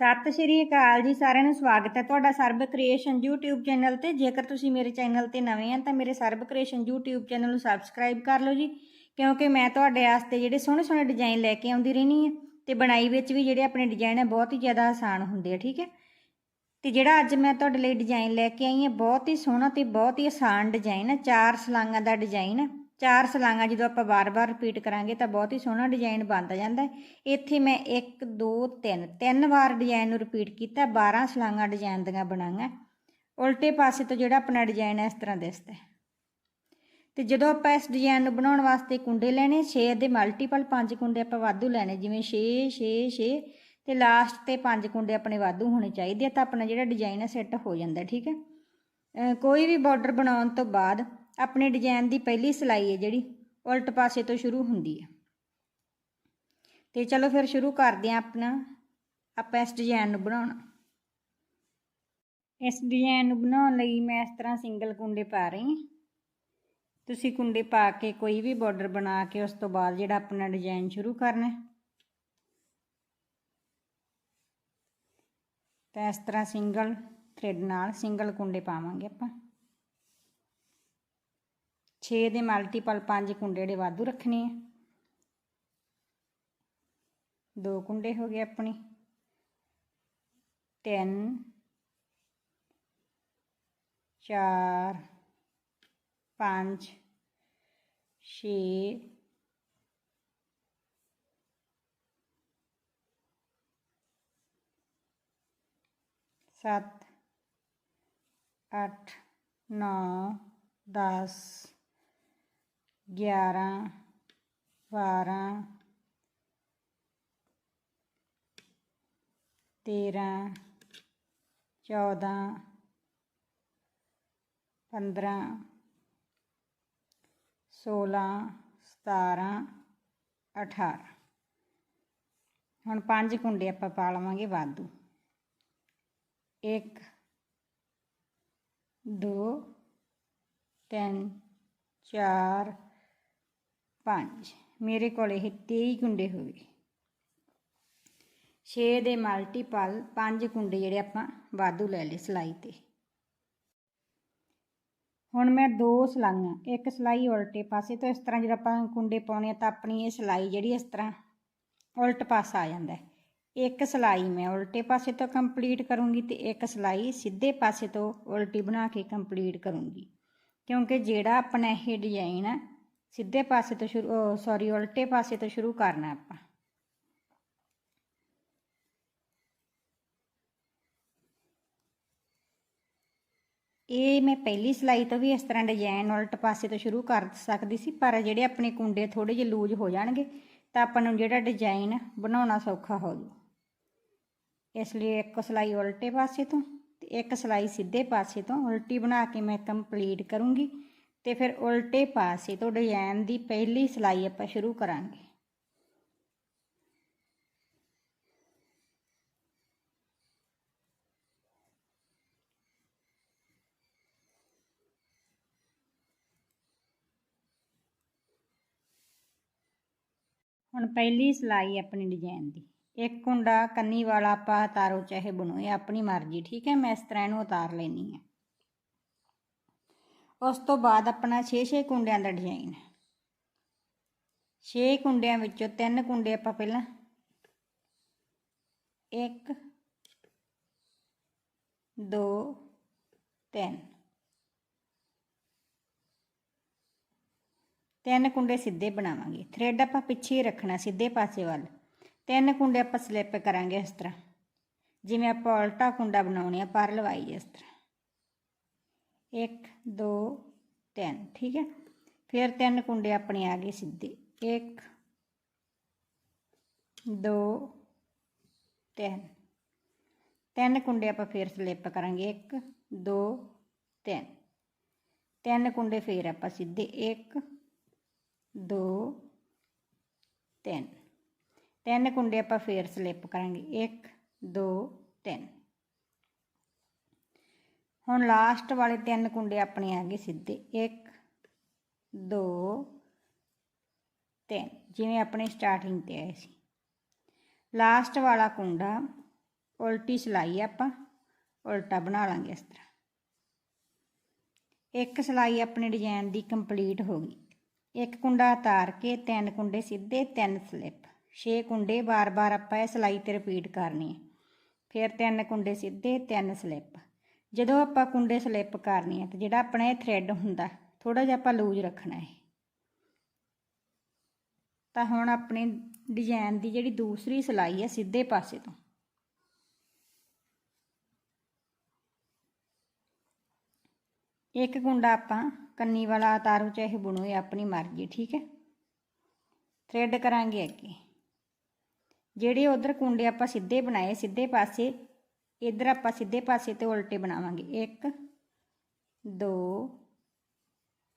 ਸਤਿ ਸ਼੍ਰੀ ਅਕਾਲ ਜੀ, ਸਾਰਿਆਂ ਨੂੰ ਸਵਾਗਤ ਹੈ ਤੁਹਾਡਾ ਸਰਬ ਕ੍ਰੀਏਸ਼ਨ YouTube ਚੈਨਲ ਤੇ। ਜੇਕਰ ਤੁਸੀਂ ਮੇਰੇ ਚੈਨਲ ਤੇ ਨਵੇਂ ਆ, ਤਾਂ ਮੇਰੇ ਸਰਬ ਕ੍ਰੀਏਸ਼ਨ YouTube ਚੈਨਲ ਨੂੰ ਸਬਸਕ੍ਰਾਈਬ ਕਰ ਲਓ ਜੀ, ਕਿਉਂਕਿ ਮੈਂ ਤੁਹਾਡੇ ਵਾਸਤੇ ਜਿਹੜੇ ਸੋਹਣੇ ਸੋਹਣੇ ਡਿਜ਼ਾਈਨ ਲੈ ਕੇ ਆਉਂਦੀ ਰਹਿਣੀ ਹੈ ਤੇ ਬਣਾਈ ਵਿੱਚ ਵੀ ਜਿਹੜੇ ਆਪਣੇ ਡਿਜ਼ਾਈਨ ਆ, ਬਹੁਤ ਹੀ ਜ਼ਿਆਦਾ ਆਸਾਨ ਹੁੰਦੇ ਆ, ਠੀਕ ਹੈ? ਤੇ ਜਿਹੜਾ ਅੱਜ ਮੈਂ ਤੁਹਾਡੇ ਲਈ ਡਿਜ਼ਾਈਨ ਲੈ ਕੇ ਆਈ ਹਾਂ, ਬਹੁਤ ਹੀ ਸੋਹਣਾ ਤੇ ਬਹੁਤ ਹੀ ਆਸਾਨ ਡਿਜ਼ਾਈਨ ਹੈ ਚਾਰ ਸਲਾਂਗਾਂ ਦਾ ਡਿਜ਼ਾਈਨ ਹੈ ਚਾਰ ਸਲਾਂਗਾਂ ਜਦੋਂ ਆਪਾਂ ਵਾਰ-ਵਾਰ ਰਿਪੀਟ ਕਰਾਂਗੇ ਤਾਂ ਬਹੁਤ ਹੀ ਸੋਹਣਾ ਡਿਜ਼ਾਈਨ ਬਣਦਾ ਜਾਂਦਾ ਇੱਥੇ ਮੈਂ 1 2 3 ਤਿੰਨ ਵਾਰ ਡਿਜ਼ਾਈਨ ਨੂੰ ਰਿਪੀਟ ਕੀਤਾ 12 ਸਲਾਂਗਾਂ ਡਿਜ਼ਾਈਨ ਦੀਆਂ ਬਣਾਈਆਂ। ਉਲਟੇ ਪਾਸੇ ਤੋਂ ਜਿਹੜਾ ਆਪਣਾ ਡਿਜ਼ਾਈਨ ਹੈ, ਇਸ ਤਰ੍ਹਾਂ ਦਿਸਦਾ ਹੈ। ਤੇ ਜਦੋਂ ਆਪਾਂ ਇਸ ਡਿਜ਼ਾਈਨ ਨੂੰ ਬਣਾਉਣ ਵਾਸਤੇ ਕੁੰਡੇ ਲੈਣੇ 6 ਦੇ ਮਲਟੀਪਲ 5 ਕੁੰਡੇ ਆਪਾਂ ਵਾਧੂ ਲੈਣੇ, ਜਿਵੇਂ 6 6 6 ਤੇ ਲਾਸਟ ਤੇ 5 ਕੁੰਡੇ ਆਪਣੇ ਵਾਧੂ ਹੋਣੇ ਚਾਹੀਦੇ ਆ ਤਾਂ ਆਪਣਾ ਜਿਹੜਾ ਡਿਜ਼ਾਈਨ ਹੈ ਸੈੱਟ ਹੋ ਜਾਂਦਾ ਠੀਕ ਹੈ। ਕੋਈ ਵੀ ਬਾਰਡਰ ਬਣਾਉਣ ਤੋਂ ਬਾਅਦ ਆਪਣੇ ਡਿਜ਼ਾਈਨ ਦੀ ਪਹਿਲੀ ਸਿਲਾਈ ਹੈ ਜਿਹੜੀ, ਉਲਟ ਪਾਸੇ ਤੋਂ ਸ਼ੁਰੂ ਹੁੰਦੀ ਹੈ। ਤੇ ਚਲੋ ਫਿਰ ਸ਼ੁਰੂ ਕਰਦੇ ਹਾਂ ਆਪਣਾ, ਆਪਾਂ ਇਸ ਡਿਜ਼ਾਈਨ ਨੂੰ ਬਣਾਉਣਾ। ਇਸ ਡਿਜ਼ਾਈਨ ਨੂੰ ਬਣਾਉਣ ਲਈ ਮੈਂ ਇਸ ਤਰ੍ਹਾਂ ਸਿੰਗਲ ਕੁੰਡੇ ਪਾ ਰਹੀ ਹਾਂ। ਤੁਸੀਂ ਕੁੰਡੇ ਪਾ ਕੇ ਕੋਈ ਵੀ ਬਾਰਡਰ ਬਣਾ ਕੇ ਉਸ ਤੋਂ ਬਾਅਦ ਜਿਹੜਾ ਆਪਣਾ ਡਿਜ਼ਾਈਨ ਸ਼ੁਰੂ ਕਰਨਾ ਹੈ। ਤਾਂ ਇਸ ਤਰ੍ਹਾਂ ਸਿੰਗਲ ਥ੍ਰੈਡ ਨਾਲ ਸਿੰਗਲ ਕੁੰਡੇ ਪਾਵਾਂਗੇ ਆਪਾਂ। ਛੇ ਦੇ ਮਲਟੀਪਲ ਪੰਜ ਕੁੰਡੇ ਜਿਹੜੇ ਵਾਧੂ ਰੱਖਣੇ ਆ। ਦੋ ਕੁੰਡੇ ਹੋ ਗਏ ਆਪਣੀ। 3 4 5 6 7 8 9 10 ग्यारह बारह तेरह, चौदह, पंद्रह, सोलह, सतारह, अठारह। हम पाँच कुंडे आप पा लवेंगे वादू। एक, दो, तीन, चार ਪੰਜ। ਮੇਰੇ ਕੋਲ ਇਹ 23 ਕੁੰਡੇ ਹੋ ਗਏ 6 ਦੇ ਮਲਟੀਪਲ 5 ਕੁੰਡੇ ਜਿਹੜੇ ਆਪਾਂ ਵਾਧੂ ਲੈ ਲਏ ਸਲਾਈ ਤੇ। ਹੁਣ ਮੈਂ ਦੋ ਸਲਾਈਆਂ। ਇੱਕ ਸਲਾਈ ਉਲਟੇ ਪਾਸੇ ਤੋਂ ਇਸ ਤਰ੍ਹਾਂ ਜਦੋਂ ਆਪਾਂ ਕੁੰਡੇ ਪਾਉਣੇ ਆ ਤਾਂ ਆਪਣੀ ਇਹ ਸਲਾਈ ਜਿਹੜੀ ਇਸ ਤਰ੍ਹਾਂ ਉਲਟ ਪਾਸਾ ਆ ਜਾਂਦਾ ਹੈ। ਇੱਕ ਸਲਾਈ ਮੈਂ ਉਲਟੇ ਪਾਸੇ ਤੋਂ ਕੰਪਲੀਟ ਕਰੂੰਗੀ ਤੇ ਇੱਕ ਸਲਾਈ ਸਿੱਧੇ ਪਾਸੇ ਤੋਂ ਉਲਟੀ ਬਣਾ ਕੇ ਕੰਪਲੀਟ ਕਰੂੰਗੀ। ਕਿਉਂਕਿ ਜਿਹੜਾ ਆਪਣਾ ਇਹ ਡਿਜ਼ਾਈਨ ਹੈ ਸਿੱਧੇ ਪਾਸੇ ਤੋਂ ਸ਼ੁਰੂ ਸੌਰੀ ਉਲਟੇ ਪਾਸੇ ਤੋਂ ਸ਼ੁਰੂ ਕਰਨਾ ਆਪਾਂ। ਇਹ ਮੈਂ ਪਹਿਲੀ ਸਿਲਾਈ ਤੋਂ ਵੀ ਇਸ ਤਰ੍ਹਾਂ ਡਿਜ਼ਾਈਨ ਉਲਟ ਪਾਸੇ ਤੋਂ ਸ਼ੁਰੂ ਕਰ ਸਕਦੀ ਸੀ, ਪਰ ਜਿਹੜੇ ਆਪਣੇ ਕੁੰਡੇ ਥੋੜੇ ਜਿਹੇ ਲੂਜ਼ ਹੋ ਜਾਣਗੇ, ਤਾਂ ਆਪਾਂ ਨੂੰ ਜਿਹੜਾ ਡਿਜ਼ਾਈਨ ਬਣਾਉਣਾ ਸੌਖਾ ਹੋ ਜੂ। ਇਸ ਲਈ ਇੱਕ ਸਿਲਾਈ ਉਲਟੇ ਪਾਸੇ ਤੋਂ ਤੇ ਇੱਕ ਸਿਲਾਈ ਸਿੱਧੇ ਪਾਸੇ ਤੋਂ ਉਲਟੀ ਬਣਾ ਕੇ ਮੈਂ ਕੰਪਲੀਟ ਕਰੂੰਗੀ। ਤੇ ਫਿਰ ਉਲਟੇ ਪਾਸੇ ਤੋਂ ਡਿਜ਼ਾਈਨ ਦੀ ਪਹਿਲੀ ਸਿਲਾਈ ਆਪਾਂ ਸ਼ੁਰੂ ਕਰਾਂਗੇ। ਹੁਣ ਪਹਿਲੀ ਸਿਲਾਈ ਆਪਣੀ ਡਿਜ਼ਾਈਨ ਦੀ। ਇੱਕ ਕੁੰਡਾ ਕੰਨੀ ਵਾਲਾ ਆਪਾਂ ਤਾਰੋ ਚਾਹੇ ਬਣੋ, ਇਹ ਆਪਣੀ ਮਰਜ਼ੀ, ਠੀਕ ਹੈ? ਮੈਂ ਇਸ ਤਰ੍ਹਾਂ ਇਹਨੂੰ ਉਤਾਰ ਲੈਣੀ ਹੈ। ਉਸ ਤੋਂ ਬਾਅਦ ਆਪਣਾ 6-6 ਕੁੰਡਿਆਂ ਦਾ ਡਿਜ਼ਾਈਨ 6 ਕੁੰਡਿਆਂ ਵਿੱਚੋਂ ਤਿੰਨ ਕੁੰਡੇ ਆਪਾਂ ਪਹਿਲਾਂ ਇੱਕ, ਦੋ, ਤਿੰਨ। ਤਿੰਨ ਕੁੰਡੇ ਸਿੱਧੇ ਬਣਾਵਾਂਗੇ। ਥ੍ਰੈਡ ਆਪਾਂ ਪਿੱਛੇ ਹੀ ਰੱਖਣਾ, ਸਿੱਧੇ ਪਾਸੇ ਵੱਲ। ਤਿੰਨ ਕੁੰਡੇ ਆਪਾਂ ਸਲਿੱਪ ਕਰਾਂਗੇ ਇਸ ਤਰ੍ਹਾਂ। ਜਿਵੇਂ ਆਪਾਂ ਉਲਟਾ ਕੁੰਡਾ ਬਣਾਉਣੇ ਆ ਪਰ ਲਵਾਈ ਇਸ ਤਰ੍ਹਾਂ। 1 2 3 ਠੀਕ ਹੈ? ਫਿਰ ਤਿੰਨ ਕੁੰਡੇ ਆਪਣੇ ਆ ਗਏ ਸਿੱਧੇ। 1 2 3 ਤਿੰਨ ਕੁੰਡੇ ਆਪਾਂ ਫੇਰ ਸਲਿੱਪ ਕਰਾਂਗੇ। 1 2 3 ਤਿੰਨ ਕੁੰਡੇ ਫੇਰ ਆਪਾਂ ਸਿੱਧੇ। 1 2 3 ਤਿੰਨ ਕੁੰਡੇ ਆਪਾਂ ਫੇਰ ਸਲਿੱਪ ਕਰਾਂਗੇ। 1 2 3 ਹੁਣ ਲਾਸਟ ਵਾਲੇ ਤਿੰਨ ਕੁੰਡੇ ਆਪਣੇ ਆ ਗਏ ਸਿੱਧੇ। 1 2 3 ਜਿਵੇਂ ਆਪਣੇ ਸਟਾਰਟਿੰਗ ਤੇ ਆਏ ਸੀ। ਲਾਸਟ ਵਾਲਾ ਕੁੰਡਾ ਉਲਟੀ ਸਿਲਾਈ ਆਪਾਂ, ਉਲਟਾ ਬਣਾ ਲਾਂਗੇ ਇਸ ਤਰ੍ਹਾਂ। ਇੱਕ ਸਿਲਾਈ ਆਪਣੇ ਡਿਜ਼ਾਈਨ ਦੀ ਕੰਪਲੀਟ ਹੋ ਗਈ। ਇੱਕ ਕੁੰਡਾ ਉਤਾਰ ਕੇ ਤਿੰਨ ਕੁੰਡੇ ਸਿੱਧੇ, ਤਿੰਨ ਸਲਿੱਪ ਛੇ ਕੁੰਡੇ ਬਾਰ-ਬਾਰ ਆਪਾਂ ਇਹ ਸਿਲਾਈ ਤੇ ਰਿਪੀਟ ਕਰਨੀ ਹੈ। ਫਿਰ ਤਿੰਨ ਕੁੰਡੇ ਸਿੱਧੇ, ਤਿੰਨ ਸਲਿੱਪ ਜਦੋਂ ਆਪਾਂ ਕੁੰਡੇ ਸਲਿੱਪ ਕਰਨੀ ਹੈ ਤੇ ਜਿਹੜਾ ਆਪਣਾ ਇਹ ਥ੍ਰੈਡ ਹੁੰਦਾ ਥੋੜਾ ਜਿਹਾ ਆਪਾਂ ਲੂਜ਼ ਰੱਖਣਾ ਹੈ। ਤਾਂ ਹੁਣ ਆਪਣੇ ਡਿਜ਼ਾਈਨ ਦੀ ਜਿਹੜੀ ਦੂਸਰੀ ਸਿਲਾਈ ਹੈ ਸਿੱਧੇ ਪਾਸੇ ਤੋਂ। ਇੱਕ ਕੁੰਡਾ ਆਪਾਂ ਕੰਨੀ ਵਾਲਾ ਤਾਰੂ ਚਾਹੇ ਬੁਣੋ, ਇਹ ਆਪਣੀ ਮਰਜ਼ੀ, ਠੀਕ ਹੈ? ਥ੍ਰੈਡ ਕਰਾਂਗੇ ਅੱਗੇ। ਜਿਹੜੇ ਉਧਰ ਕੁੰਡੇ ਆਪਾਂ ਸਿੱਧੇ ਬਣਾਏ, ਸਿੱਧੇ ਪਾਸੇ ਇਧਰ ਆਪਾਂ ਸਿੱਧੇ ਪਾਸੇ ਤੇ ਉਲਟੇ ਬਣਾਵਾਂਗੇ। 1 2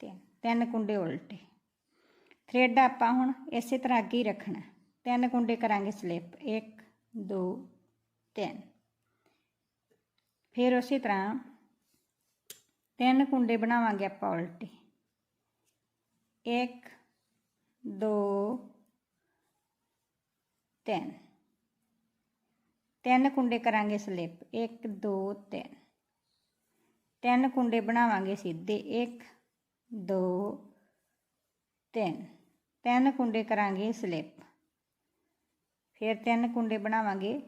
3 ਤਿੰਨ ਕੁੰਡੇ ਉਲਟੇ। ਥ੍ਰੈਡ ਆਪਾਂ ਹੁਣ ਇਸੇ ਤਰ੍ਹਾਂ ਅੱਗੇ ਹੀ ਰੱਖਣਾ। ਤਿੰਨ ਕੁੰਡੇ ਕਰਾਂਗੇ ਸਲਿੱਪ। 1 2 3 ਫਿਰ ਉਸੇ ਤਰ੍ਹਾਂ ਤਿੰਨ ਕੁੰਡੇ ਬਣਾਵਾਂਗੇ ਆਪਾਂ ਉਲਟੇ। 1 2 3 ਤਿੰਨ ਕੁੰਡੇ ਕਰਾਂਗੇ ਸਲਿੱਪ 1 2 3 ਤਿੰਨ ਕੁੰਡੇ ਬਣਾਵਾਂਗੇ ਸਿੱਧੇ 1 2 3 ਤਿੰਨ ਕੁੰਡੇ ਕਰਾਂਗੇ ਸਲਿੱਪ। ਫਿਰ ਤਿੰਨ ਕੁੰਡੇ ਬਣਾਵਾਂਗੇ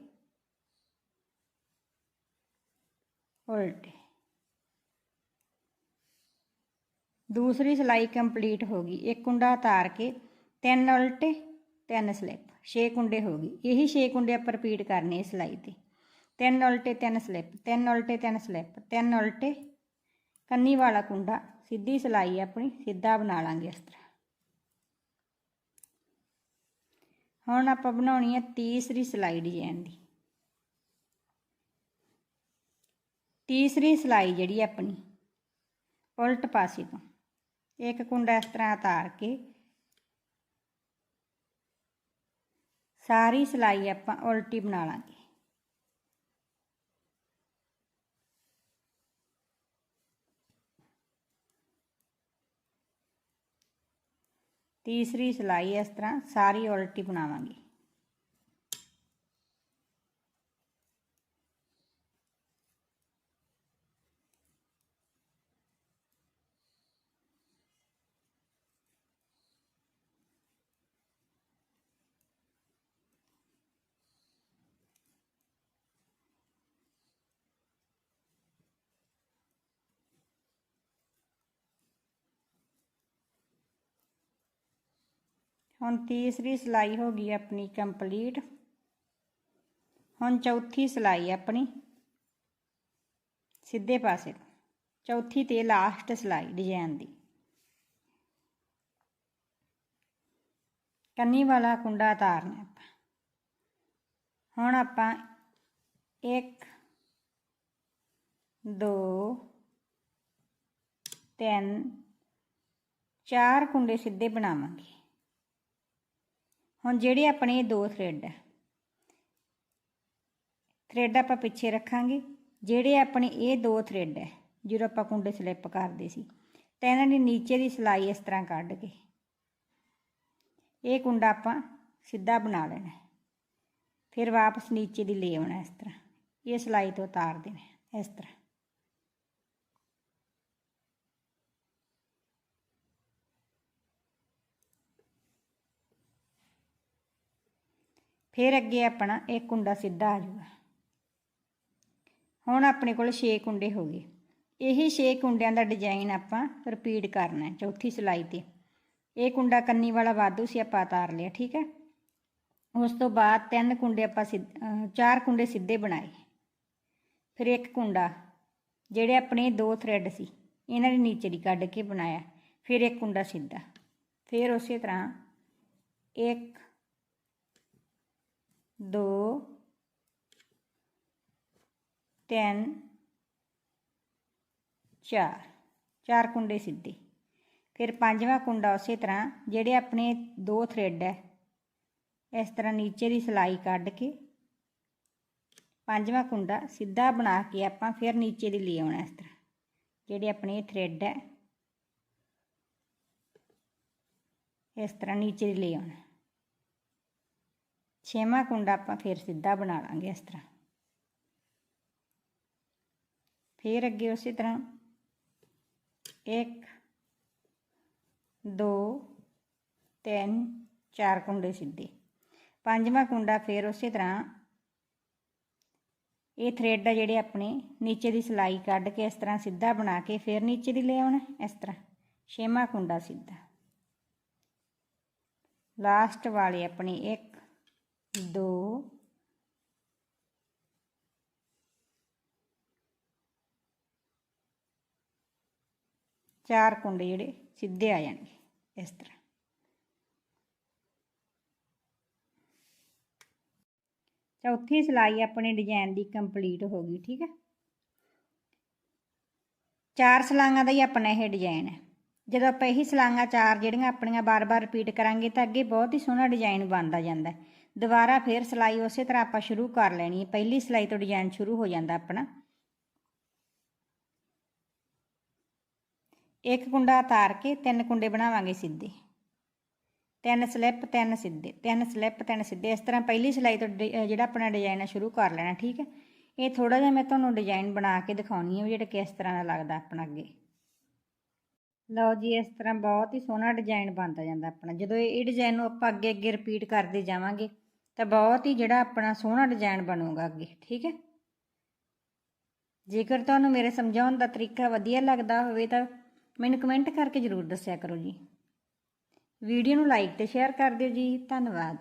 ਉਲਟੇ। ਦੂਸਰੀ ਸਿਲਾਈ ਕੰਪਲੀਟ ਹੋ ਗਈ। ਇੱਕ ਕੁੰਡਾ ਉਤਾਰ ਕੇ ਤਿੰਨ ਉਲਟੇ ਤਿੰਨ ਸਲਿੱਪ 6 ਕੁੰਡੇ ਹੋ ਗਏ ਇਹੀ 6 ਕੁੰਡੇ ਆਪਾਂ ਰਿਪੀਟ ਕਰਨੇ ਇਸ ਸਿਲਾਈ ਤੇ। ਤਿੰਨ ਉਲਟੇ ਤਿੰਨ ਸਲਿੱਪ ਤਿੰਨ ਉਲਟੇ ਤਿੰਨ ਸਲਿੱਪ ਤਿੰਨ ਉਲਟੇ ਕੰਨੀ ਵਾਲਾ ਕੁੰਡਾ, ਸਿੱਧੀ ਸਿਲਾਈ ਆਪਣੀ, ਸਿੱਧਾ ਬਣਾ ਲਾਂਗੇ ਇਸ ਤਰ੍ਹਾਂ। ਹੁਣ ਆਪਾਂ ਬਣਾਉਣੀ ਹੈ ਤੀਸਰੀ ਸਿਲਾਈ ਡਿਜ਼ਾਈਨ ਦੀ। ਤੀਸਰੀ ਸਿਲਾਈ ਜਿਹੜੀ ਆਪਣੀ, ਉਲਟ ਪਾਸੇ ਤੋਂ। ਇੱਕ ਕੁੰਡਾ ਇਸ ਤਰ੍ਹਾਂ ਉਤਾਰ ਕੇ ਸਾਰੀ ਸਿਲਾਈ ਆਪਾਂ ਉਲਟੀ ਬਣਾ ਲਾਂਗੇ। ਤੀਸਰੀ ਸਿਲਾਈ ਇਸ ਤਰ੍ਹਾਂ ਸਾਰੀ ਉਲਟੀ ਬਣਾਵਾਂਗੇ। ਹੁਣ ਤੀਸਰੀ ਸਿਲਾਈ ਹੋ ਗਈ ਆਪਣੀ ਕੰਪਲੀਟ। ਹੁਣ ਚੌਥੀ ਸਿਲਾਈ ਆਪਣੀ। ਸਿੱਧੇ ਪਾਸੇ। ਚੌਥੀ ਤੇ ਲਾਸਟ ਸਿਲਾਈ ਡਿਜ਼ਾਈਨ ਦੀ। ਕੰਨੀ ਵਾਲਾ ਕੁੰਡਾ ਉਤਾਰਨਾ ਆਪਾਂ। ਹੁਣ ਆਪਾਂ 1 2 3 ਚਾਰ ਕੁੰਡੇ ਸਿੱਧੇ ਬਣਾਵਾਂਗੇ। ਹੁਣ ਜਿਹੜੇ ਆਪਣੇ ਦੋ ਥ੍ਰੈਡ ਹੈ ਥ੍ਰੈਡ ਆਪਾਂ ਪਿੱਛੇ ਰੱਖਾਂਗੇ। ਜਿਹੜੇ ਆਪਣੇ ਇਹ ਦੋ ਥ੍ਰੈਡ ਹੈ ਜਦੋਂ ਆਪਾਂ ਕੁੰਡੇ ਸਲਿੱਪ ਕਰਦੇ ਸੀ, ਤਾਂ ਇਹਨਾਂ ਦੀ ਨੀਚੇ ਦੀ ਸਿਲਾਈ ਇਸ ਤਰ੍ਹਾਂ ਕੱਢ ਕੇ ਇਹ ਕੁੰਡਾ ਆਪਾਂ ਸਿੱਧਾ ਬਣਾ ਲੈਣਾ ਫਿਰ ਵਾਪਸ ਨੀਚੇ ਦੀ ਲੈ ਆਉਣਾ ਇਸ ਤਰ੍ਹਾਂ। ਇਹ ਸਿਲਾਈ ਤੋਂ ਉਤਾਰ ਦੇਣਾ ਇਸ ਤਰ੍ਹਾਂ। ਫਿਰ ਅੱਗੇ ਆਪਣਾ ਇੱਕ ਕੁੰਡਾ ਸਿੱਧਾ ਆ ਜਾਊਗਾ। ਹੁਣ ਆਪਣੇ ਕੋਲ 6 ਕੁੰਡੇ ਹੋ ਗਏ। ਇਹੀ 6 ਕੁੰਡਿਆਂ ਦਾ ਡਿਜ਼ਾਈਨ ਆਪਾਂ ਰਿਪੀਟ ਕਰਨਾ ਹੈ ਚੌਥੀ ਸਿਲਾਈ ਤੇ। ਇਹ ਕੁੰਡਾ ਕੰਨੀ ਵਾਲਾ ਵਾਧੂ ਸੀ, ਆਪਾਂ ਉਤਾਰ ਲਿਆ, ਠੀਕ ਹੈ। ਉਸ ਤੋਂ ਬਾਅਦ ਤਿੰਨ ਕੁੰਡੇ ਆਪਾਂ ਚਾਰ ਕੁੰਡੇ ਸਿੱਧੇ ਬਣਾਏ। ਫਿਰ ਇੱਕ ਕੁੰਡਾ ਜਿਹੜੇ ਆਪਣੇ ਦੋ ਥ੍ਰੈਡ ਸੀ, ਇਹਨਾਂ ਦੇ ਨੀਚੇ ਦੀ ਕੱਢ ਕੇ ਬਣਾਇਆ। ਫਿਰ ਇੱਕ ਕੁੰਡਾ ਸਿੱਧਾ। ਫਿਰ ਉਸੇ ਤਰ੍ਹਾਂ ਇੱਕ ਦੋ, ਤਿੰਨ, ਚਾਰ। ਚਾਰ ਕੁੰਡੇ ਸਿੱਧੇ। ਫਿਰ ਪੰਜਵਾਂ ਕੁੰਡਾ ਉਸੇ ਤਰ੍ਹਾਂ, ਜਿਹੜੇ ਆਪਣੇ ਦੋ ਥ੍ਰੈਡ ਹੈ। ਇਸ ਤਰ੍ਹਾਂ ਨੀਚੇ ਦੀ ਸਿਲਾਈ ਕੱਢ ਕੇ ਪੰਜਵਾਂ ਕੁੰਡਾ ਸਿੱਧਾ ਬਣਾ ਕੇ ਆਪਾਂ ਫਿਰ ਨੀਚੇ ਦੀ ਲੈ ਆਉਣਾ ਇਸ ਤਰ੍ਹਾਂ। ਜਿਹੜੇ ਆਪਣੇ ਥ੍ਰੈਡ ਹੈ। ਇਸ ਤਰ੍ਹਾਂ ਨੀਚੇ ਦੀ ਲੈ ਆਉਣਾ। ਛੇਵਾਂ ਕੁੰਡਾ ਆਪਾਂ ਫਿਰ ਸਿੱਧਾ ਬਣਾ ਲਾਂਗੇ ਇਸ ਤਰ੍ਹਾਂ। ਫਿਰ ਅੱਗੇ ਉਸੇ ਤਰ੍ਹਾਂ 1 2 3 4 ਕੁੰਡੇ ਸਿੱਧੇ। ਪੰਜਵਾਂ ਕੁੰਡਾ ਫਿਰ ਉਸੇ ਤਰ੍ਹਾਂ ਇਹ ਥਰੈਡ ਆ ਜਿਹੜੇ ਆਪਣੇ ਨੀਚੇ ਦੀ ਸਲਾਈ ਕੱਢ ਕੇ ਇਸ ਤਰ੍ਹਾਂ ਸਿੱਧਾ ਬਣਾ ਕੇ ਫਿਰ ਨੀਚੇ ਦੀ ਲੈ ਆਉਣਾ, ਇਸ ਤਰ੍ਹਾਂ। ਛੇਵਾਂ ਕੁੰਡਾ ਸਿੱਧਾ। ਲਾਸਟ ਵਾਲੇ ਆਪਣੇ 1 ਦੋ, ਚਾਰ ਕੁੰਡੇ ਜਿਹੜੇ ਸਿੱਧੇ ਆ ਜਾਣਗੇ ਇਸ ਤਰ੍ਹਾਂ। ਚੌਥੀ ਸਿਲਾਈ ਆਪਣੇ ਡਿਜ਼ਾਈਨ ਦੀ ਕੰਪਲੀਟ ਹੋ ਗਈ, ਠੀਕ ਹੈ ਚਾਰ ਸਲਾਈਆਂ ਦਾ ਹੀ ਆਪਣਾ ਇਹ ਡਿਜ਼ਾਈਨ ਹੈ। ਜਦੋਂ ਆਪਾਂ ਇਹੀ ਸਲਾਈਆਂ ਚਾਰ ਜਿਹੜੀਆਂ ਆਪਣੀਆਂ ਬਾਰ-ਬਾਰ ਰਿਪੀਟ ਕਰਾਂਗੇ ਤਾਂ ਅੱਗੇ ਬਹੁਤ ਹੀ ਸੋਹਣਾ ਡਿਜ਼ਾਈਨ ਬਣਦਾ ਜਾਂਦਾ ਹੈ। ਦੁਬਾਰਾ ਫੇਰ ਸਿਲਾਈ ਉਸੇ ਤਰ੍ਹਾਂ ਆਪਾਂ ਸ਼ੁਰੂ ਕਰ ਲੈਣੀ ਹੈ। ਪਹਿਲੀ ਸਿਲਾਈ ਤੋਂ ਡਿਜ਼ਾਈਨ ਸ਼ੁਰੂ ਹੋ ਜਾਂਦਾ ਆਪਣਾ। ਇੱਕ ਕੁੰਡਾ ਉਤਾਰ ਕੇ ਤਿੰਨ ਕੁੰਡੇ ਬਣਾਵਾਂਗੇ ਸਿੱਧੇ। ਤਿੰਨ ਸਲਿੱਪ, ਤਿੰਨ ਸਿੱਧੇ। ਤਿੰਨ ਸਲਿੱਪ, ਤਿੰਨ ਸਿੱਧੇ। ਇਸ ਤਰ੍ਹਾਂ ਪਹਿਲੀ ਸਿਲਾਈ ਤੋਂ ਡਿ- ਜਿਹੜਾ ਆਪਣਾ ਡਿਜ਼ਾਈਨ ਹੈ ਸ਼ੁਰੂ ਕਰ ਲੈਣਾ, ਠੀਕ ਹੈ? ਇਹ ਥੋੜਾ ਜਿਹਾ ਮੈਂ ਤੁਹਾਨੂੰ ਡਿਜ਼ਾਈਨ ਬਣਾ ਕੇ ਦਿਖਾਉਣੀ ਹੈ ਵੀ ਜਿਹੜਾ ਕਿਸ ਤਰ੍ਹਾਂ ਦਾ ਲੱਗਦਾ ਆਪਣਾ ਅੱਗੇ। ਲਓ ਜੀ, ਇਸ ਤਰ੍ਹਾਂ ਬਹੁਤ ਹੀ ਸੋਹਣਾ ਡਿਜ਼ਾਈਨ ਬਣਦਾ ਜਾਂਦਾ ਆਪਣਾ। ਜਦੋਂ ਇਹ ਡਿਜ਼ਾਈਨ ਨੂੰ ਆਪਾਂ ਅੱਗੇ ਅੱਗੇ ਰਿਪੀਟ ਕਰਦੇ ਜਾਵਾਂਗੇ ਤਾਂ ਬਹੁਤ ਹੀ ਜਿਹੜਾ ਆਪਣਾ ਸੋਹਣਾ ਡਿਜ਼ਾਈਨ ਬਣੂਗਾ ਅੱਗੇ, ਠੀਕ ਹੈ? ਜੇਕਰ ਤੁਹਾਨੂੰ ਮੇਰੇ ਸਮਝਾਉਣ ਦਾ ਤਰੀਕਾ ਵਧੀਆ ਲੱਗਦਾ ਹੋਵੇ ਤਾਂ ਮੈਨੂੰ ਕਮੈਂਟ ਕਰਕੇ ਜ਼ਰੂਰ ਦੱਸਿਆ ਕਰੋ ਜੀ। ਵੀਡੀਓ ਨੂੰ ਲਾਈਕ ਤੇ ਸ਼ੇਅਰ ਕਰ ਦਿਓ ਜੀ। ਧੰਨਵਾਦ।